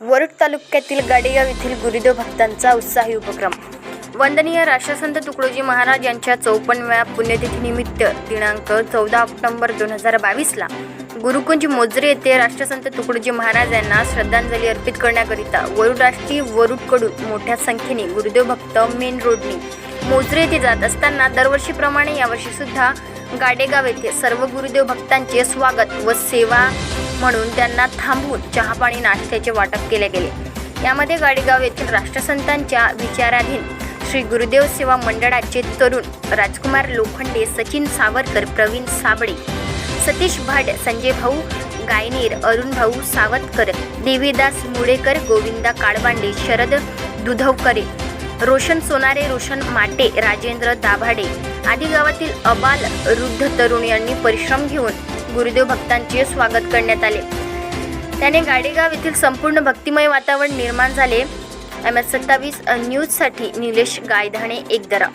वरुड तालुक्यातील गाडेगाव येथील गुरुदेव भक्तांचा उत्साही उपक्रम. वंदनीय राष्ट्रसंत तुकडोजी महाराज यांच्या चौपन्नव्या पुण्यतिथीनिमित्त दिनांक चौदा ऑक्टोबर दोन हजार बावीसला गुरुकुंज मोजरे येथे राष्ट्रसंत तुकडोजी महाराज यांना श्रद्धांजली अर्पित करण्याकरिता वरुड राष्ट्रीय वरुडकडून मोठ्या संख्येने गुरुदेव भक्त मेन रोडने मोजरे येथे जात असताना दरवर्षीप्रमाणे यावर्षी सुद्धा गाडेगाव येथे सर्व गुरुदेव भक्तांचे स्वागत व सेवा म्हणून त्यांना थांबून चहापाणी नाश्त्याचे वाटप केले गेले. यामध्ये गाडेगाव येथील राष्ट्रसंतांच्या विचाराधीन श्री गुरुदेव सेवा मंडळाचे तरुण राजकुमार लोखंडे सचिन सावरकर प्रवीण साबळे सतीश भाट संजय भाऊ गायनेर अरुण भाऊ सावतकर देवीदास मुळेकर गोविंदा काळबांडे शरद दुधवकरे रोशन सोनारे रोशन माटे राजेंद्र दाभाडे आदी गावातील अबाल वृद्ध तरुण यांनी परिश्रम घेऊन गुरुदेव भक्तांचे स्वागत करण्यात आले. त्याने गाडेगाव येथील संपूर्ण भक्तिमय वातावरण निर्माण झाले. एम एस सत्तावीस न्यूजसाठी निलेश गायधाणे एकदरा